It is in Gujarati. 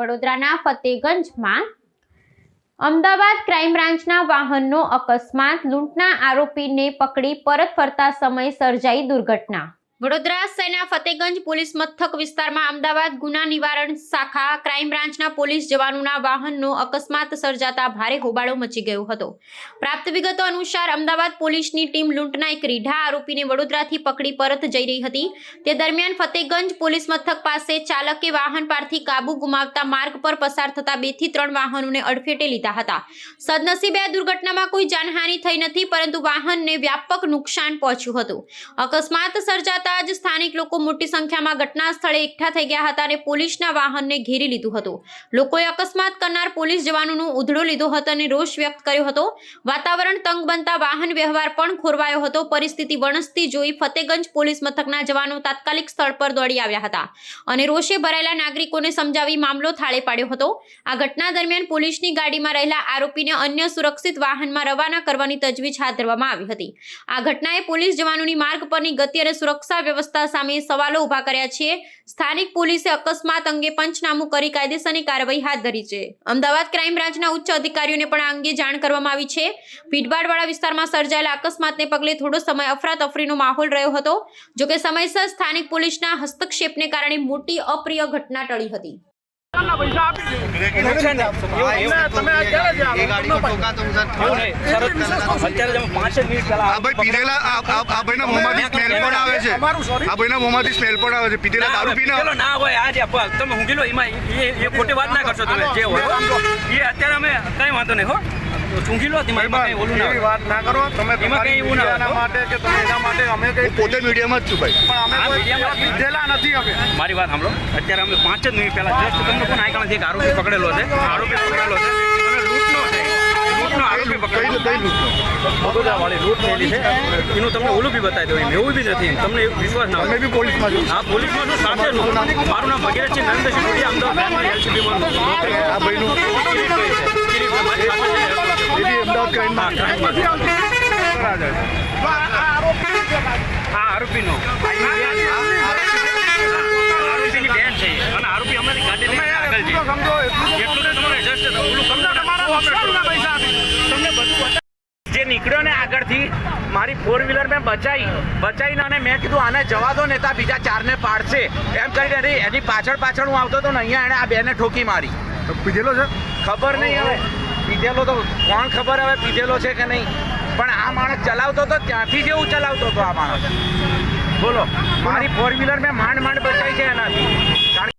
વડોદરાના ફતેગંજમાં અમદાવાદ ક્રાઇમ બ્રાન્ચના વાહનનો અકસ્માત, લૂંટના આરોપીને પકડી પરત ફરતા સમયે સર્જાઈ દુર્ઘટના. વડોદરા સેના ફતેગંજ પોલીસ મથક વિસ્તારમાં અમદાવાદ ગુના નિવારણ શાખા ક્રાઇમ બ્રાન્ચના પોલીસ જવાનોના વાહનનો અકસ્માત સર્જાતા ભારે હોબાળો મચી ગયો હતો. પ્રાપ્ત વિગતો અનુસાર અમદાવાદ પોલીસની ટીમ લૂંટના એક રીઢા આરોપીને વડોદરાથી પકડી પરત જઈ રહી હતી. તે દરમિયાન ફતેગંજ પોલીસ મથક પાસે ચાલકે વાહન પરથી કાબુ ગુમાવતા માર્ગ પર પસાર થતા બેથી ત્રણ વાહનોને અડફેટે લીધા હતા. સદનસીબે આ દુર્ઘટનામાં કોઈ જાનહાનિ થઈ નથી, પરંતુ વાહનને વ્યાપક નુકસાન પહોંચ્યું હતું. અકસ્માત સર્જાતા સ્થાનિક લોકો મોટી સંખ્યામાં ઘટના સ્થળે એકઠા થઈ ગયા હતા અને પોલીસના વાહનને ઘેરી લીધું હતું. લોકોએ અકસ્માત કરનાર પોલીસ જવાનોનો ઉધડો લીધો હતો અને રોષ વ્યક્ત કર્યો હતો. વાતાવરણ તંગ બનતા વાહન વ્યવહાર પણ ખોરવાયો હતો. પરિસ્થિતિ વણસતી જોઈ ફતેગંજ પોલીસ મથકના જવાનો તાત્કાલિક સ્થળ પર દોડી આવ્યા હતા અને રોષે ભરાયેલા નાગરિકોને સમજાવી મામલો થાળે પાડ્યો હતો. આ ઘટના દરમિયાન પોલીસની ગાડીમાં રહેલા આરોપીને અન્ય સુરક્ષિત વાહનમાં રવાના કરવાની તજવીજ હાથ ધરવામાં આવી હતી. આ ઘટનાએ પોલીસ જવાનોની માર્ગ પરની ગતિ અને સુરક્ષા વ્યવસ્થા સામે સવાલો ઊભા કર્યા છે. સ્થાનિક પોલીસે અકસ્માત અંગે પંચનામું કરી કાયદેસરની કાર્યવાહી હાથ ધરી છે. અમદાવાદ ક્રાઇમ બ્રાન્ચના ઉચ્ચ અધિકારીઓને પણ આ અંગે જાણ કરવામાં આવી છે. ભીડભાડવાળા વિસ્તારમાં સર્જાયેલા અકસ્માતને પગલે થોડો સમય અફરાતફરીનો માહોલ રહ્યો હતો, જોકે સમયસર સ્થાનિક પોલીસના હસ્તક્ષેપને કારણે મોટી અપ્રિય ઘટના ટળી હતી. પીધેલા આ આ- આ ભાઈના મોંમાંથી સ્મેલ પણ આવે છે. આ ભાઈના મોંમાંથી સ્મેલ પણ આવે છે. પીધેલા દારૂ પીને. ના હોય આજે આપવા. તમે ઊંઘી લો એમાં એ એ ખોટી વાત ના કરશો તમે. જે હોય. એ અત્યારે અમે કઈ વાંધો નહીં હો. ઊંઘી લો તેમાં કઈ ઓલું ના વાત ના કરો. તમે તમારી એવું ના માટે કે તમે એના માટે અમે કઈ પોતે મીડિયામાં જ છું ભાઈ. પણ અમે મીડિયામાં લીધેલા નથી અમે. મારી વાત સાંભળો. અત્યારે અમે પાંચ જ મિનિટ પહેલા જસ્ટ તમને કોણ આઈકણ એક આરોપી પકડેલો છે? આરોપી પકડેલો છે. લૂંટનો છે. લૂંટનો આરોપી પકડેલો. કઈ લૂંટનો બરોડા લૂંટ થયેલી છે. એનું તમને ઓલું બી બતાવી દઉં. એવું બી નથી તમને વિશ્વાસ ના બી પોલીસમાં છો. સાથે મારું નામ ભગીરથસિંહ નરેન્દ્રસિંહ ટોડિયા અમદાવાદ એલસીબીમાં નોકરી આ ભાઈનું કિરીટભાઈ છે. કિરીટભાઈ મારી સાથે છે. એ બી અમદાવાદ ક્રાઇમમાં હા, ક્રાઇમમાં. બરાબર. આ આ આરોપી લીધેલા છે. આ આરોપીનો આરોપીની બેન છે અને આરોપી અમારી ગાડી લઈને આગળ છે એટલું તો સમજો એટલું તો એટલું તો તમારે just ઓલું સમજો તમારા પૈસા તમને બધું જે નીકળ્યો ને આગળથી મારી ફોર વ્હીલર મેં બચાવી બચાવીને અને મેં કીધું આને જવા દો ને બીજા બીજા ચારને પાડશે. એમ કરીને એની એની પાછળ પાછળ હું આવતો હતો ને અહીંયા એણે આ બેને ઠોકી મારી. પીધેલો છે? ખબર નહીં હવે. પીધેલો તો કોણ ખબર હવે પીધેલો છે કે નહીં? પણ આ માણસ ચલાવતો હતો ત્યાંથી જેવું ચલાવતો હતો આ માણસ. બોલો, મારી ફોર વ્હીલર મેં માંડ માંડ બચાવી છે એનાથી.